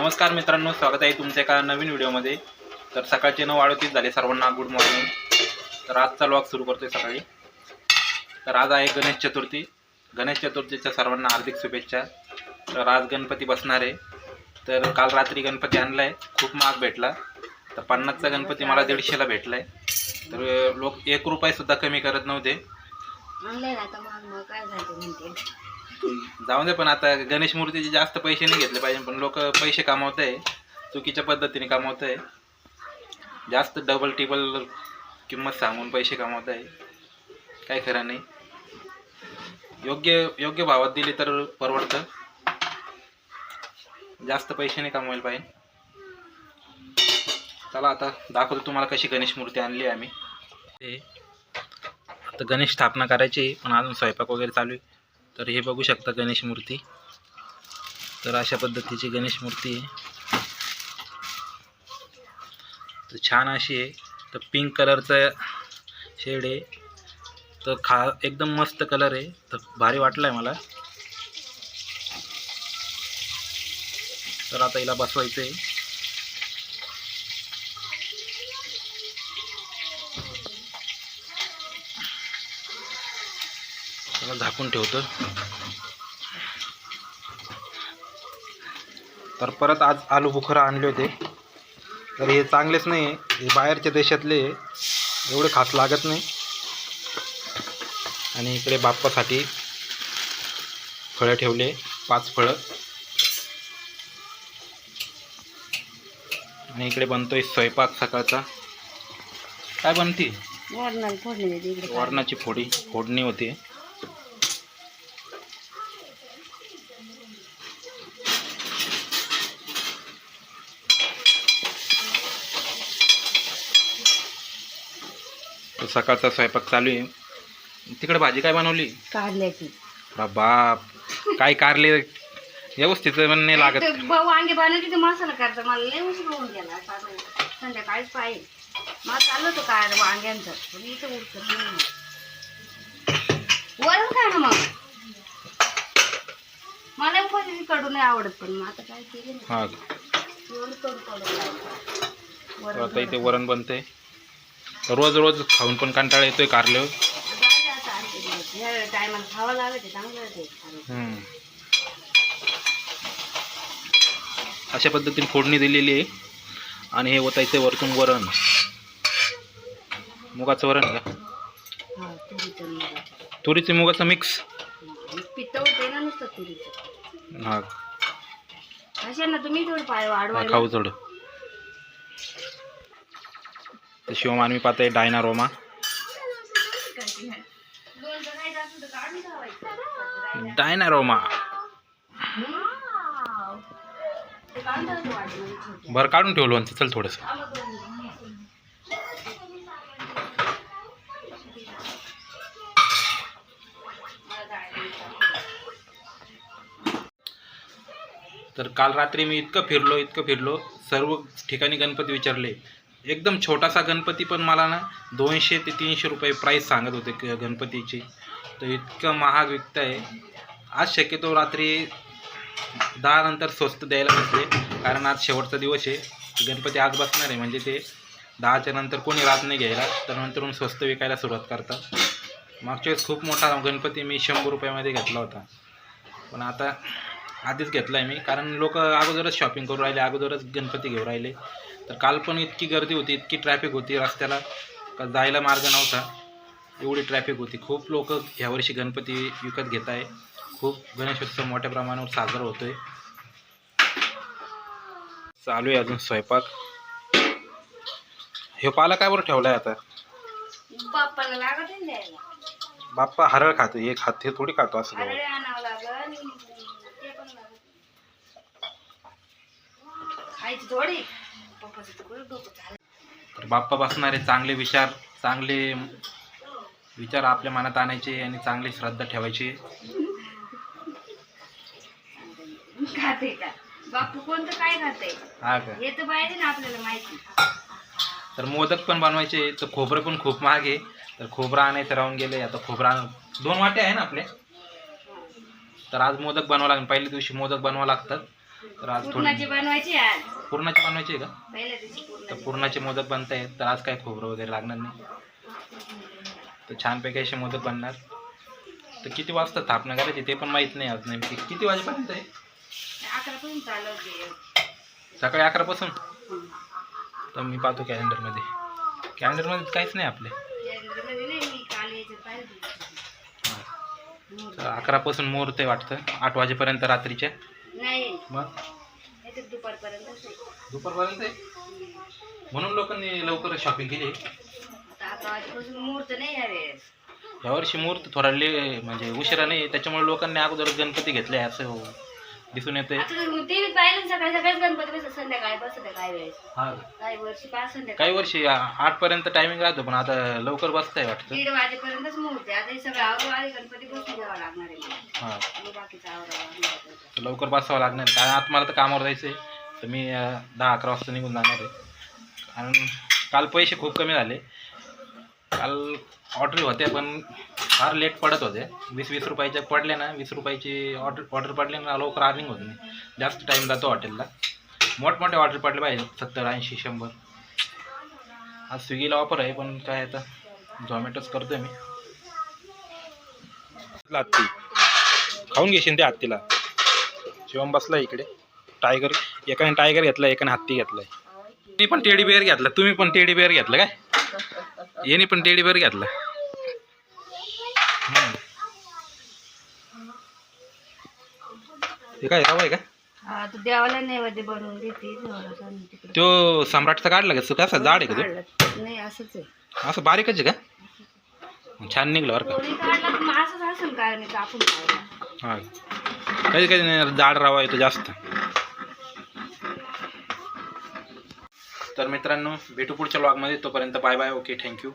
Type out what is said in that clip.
नमस्कार मित्रांनो स्वागत आहे तुमच्या एका नवीन व्हिडिओमध्ये. तर सकाळचे नऊ अडतीस झाले सर्वांना गुड मॉर्निंग तर आजचा लॉग सुरू करतोय सकाळी. तर आज आहे गणेश चतुर्थी. गणेश चतुर्थीच्या सर्वांना हार्दिक शुभेच्छा. तर आज गणपती बसणार आहे. तर काल रात्री गणपती आणला आहे खूप महाग भेटला. तर पन्नासचा गणपती मला दीडशेला भेटला आहे तर लोक एक रुपयासुद्धा कमी करत नव्हते. जाऊ दे पण आता गणेश मूर्तीचे जास्त पैसे नाही घेतले पाहिजे पण लोक पैसे कमावत आहे चुकीच्या पद्धतीने कमावत आहे जास्त डबल टिबल किंमत सांगून पैसे कमावत आहे काय खरं नाही. योग्य योग्य भावात दिली तर परवडतं. जास्त पैसे नाही कमवायला पाहिजे. चला आता दाखवतो तुम्हाला कशी गणेश मूर्ती आणली आम्ही. ते आता गणेश स्थापना करायची आहे, पण अजून स्वयंपाक वगैरे चालू आहे. तर हे बघू शकता गणेश मूर्ती. तर अशा पद्धतीची गणेश मूर्ती आहे. तर छान अशी आहे. तर पिंक कलरचं शेड आहे. तर खा एकदम मस्त कलर आहे. तर भारी वाटला आहे मला. तर आता हिला बसवायचं आहे त्याला झाकून ठेवतो. तर परत आज आलू बुखारा आणले होते. तर हे चांगलेच नाही हे बाहेरच्या देशातले. एवढे खास लागत नाही. आणि इकडे बाप्पासाठी फळं ठेवले पाच फळं. आणि इकडे बनतोय स्वयंपाक सकाळचा. काय बनती? वरणाची फोडी फोडणी होती. तर सकाळचा स्वयंपाक चालू आहे. तिकडे भाजी काय बनवली? काढल्याची बा बाप. काय कारले? व्यवस्थित पण नाही लागत. ते वांगे बनवते ते मसाला करता. मला लय उशीर होऊन गेला. आता संध्याकाळीच पाहिजे. मला चाललं होतं काय वांग्यांचं. पण इथं उठत नाही वरण काय ना मग. मला पण कडू नाही आवडत पण मग आता काय केलं ना हा. एवढं कडू कडू तर वरण आता इथे वरण बनते रोज रोज खाऊन पण कंटाळा येतोय कारले टायमाला खावं लागत आहे चांगलं ते हम्म. अशा पद्धतीने फोडणी दिलेली आहे. आणि हे ओतायचे वरतून वरण. मुगाचं वरण का? तुरीचं मुगाचं. मिक्स हा खाऊ थोडं. तर शिवमानवी पाहताय डायना रोमा. डायना रोमा. भर काढून ठेवलं लोणचं चल थोडस. तर काल रात्री मी इतकं फिरलो इतकं फिरलो. सर्व ठिकाणी गणपती विचारले. एकदम छोटासा गणपती पण मला ना दोनशे ते तीनशे रुपये प्राईस सांगत होते क- गणपतीची. तर इतकं महाग विकत आहे आज शक्यतो रात्री दहा नंतर स्वस्त द्यायला बसले. कारण आज शेवटचा दिवस आहे. गणपती आज बसणार आहे. म्हणजे ते दहाच्या नंतर कोणी रात नाही घ्यायला. तर नंतरून स्वस्त विकायला सुरुवात करतात. मागच्या वेळेस खूप मोठा गणपती मी शंभर रुपयामध्ये घेतला होता. पण आता आधीच घेतला आहे मी. कारण लोक अगोदरच शॉपिंग करू राहिले अगोदरच गणपती घेऊन राहिले. तर काल पण इतकी गर्दी होती इतकी ट्रॅफिक होती रस्त्याला का जायला मार्ग नव्हता. एवढी ट्रॅफिक होती. खूप लोक ह्यावर्षी गणपती विकत घेत आहे खूप गणेशोत्सव मोठ्या प्रमाणावर साजरा होतोय. चालू आहे अजून स्वयंपाक. हे पाला काय बरं आता? लागत आहे द्यायला. बाप्पा हरळ खातो हे खात हे थोडी खातो असं हरळे बघा. आणावं लागल ते पण लागल खायची थोडी तर बाप्पा बसणारे चांगले विचार चांगले विचार आपल्या मनात आणायचे आणि चांगली श्रद्धा ठेवायची. खाते का? बापू कोणतं काय खाते? हा का? हे तर पाहिजे ना आपल्याला माहिती. तर मोदक पण बनवायचे तर खोबरं पण खूप महाग आहे. तर खोबरं आणायचं राहून गेले आता खोबरं दोन वाटे आहे ना आपले तर आज मोदक बनवावं लागेल. पहिल्या दिवशी मोदक बनवावं लागतात. तर आज पूर्णाची बनवायची आज. पूर्णाची बनवायची आहे का? पहिल्या दिवशी तर पूर्ण पूर्णाचे मोदक बनत आहेत तर आज काय खोबरं वगैरे लागणार नाही. तर छानपैकी असे मोदक बनणार. तर किती वाजता स्थापना करायची ते पण माहीत नाही आज नेमकी. किती वाजेपर्यंत आहे? अकरा सकाळी अकरापासून? तर मी पाहतो कॅलेंडरमध्ये. कॅलेंडरमध्ये काहीच नाही आपले. कॅलेंडरमध्ये नाही मी काल याच्यात पाहिजे तर अकरापासून मुहूर्त आहे वाटतं. आठ वाजेपर्यंत रात्रीच्या मग? दुपारपर्यंत आहे म्हणून लोकांनी लवकर शॉपिंग केली. आता मुहूर्त नाही यावेळेस यावर्षी मुहूर्त थोडा ले म्हणजे उशिरा नाही त्याच्यामुळे लोकांनी अगोदर गणपती घेतले असं हो- दिसून येते. आता टीव्हीत पाहिलं ना सकाळी सकाळीच गणपती बसत संध्याकाळी बसत काही वेळेस. हा. काही वर्षी पाच संध्याकाळी. काही वर्षी आठ पर्यंत टायमिंग राहतो पण आता लवकर बसताय वाटतं. दीड वाजेपर्यंतच मुहूर्त आहे. आता हे सगळं आवरून आले गणपती बसून द्यावा लागणार आहे मला. हां. आणि बाकीचं आवरावं तर लवकर बसावं लागणार. कारण आता मला तर कामावर जायचं आहे तर मी अं, दहा अकरा वाजता निघून जाणार आहे. कारण काल पैसे खूप कमी झाले. काल ऑर्डर होते पण फार लेट पडत होते. वीस वीस रुपयाचे पडले ना वीस रुपयाची ऑर्डर ऑर्डर पडले ना लवकर अर्निंग होत नाही. जास्त टाईम जातो हॉटेलला मोठमोठे ऑर्डर पडले पाहिजे सत्तर ऐंशी शंभर. आज स्विगीला ऑफर आहे पण काय आता? झोमॅटोच करतोय मी. हत्ती खाऊन घेशील त्या हत्तीला शिवम बसला इकडे. टायगर एकाने टायगर घेतला एकाने हत्ती घेतलाय. मी पण टेडी बेअर घेतला तुम्ही पण टेडी बेअर घेतलं काय? याने पण टेडी बेअर घेतला. हे काय रवा आहे का? हा तर देवाला नैवेद्य बनवून देते देवाला आणून तिकडे. तो सम्राटचा काढला का? कसा जाड आहे का काढलं. नाही असंच आहे. तो असं बारीकच आहे का? छान निघलं बरं कोणी काढला तर मग असंच असेल काय नाही तर आपण खायला का हा. कधी कधी नाही जाड रवा येतो जास्त. तर मित्रांनो भेटू पुढच्या ब्लॉगमध्ये तोपर्यंत बाय बाय ओके थँक्यू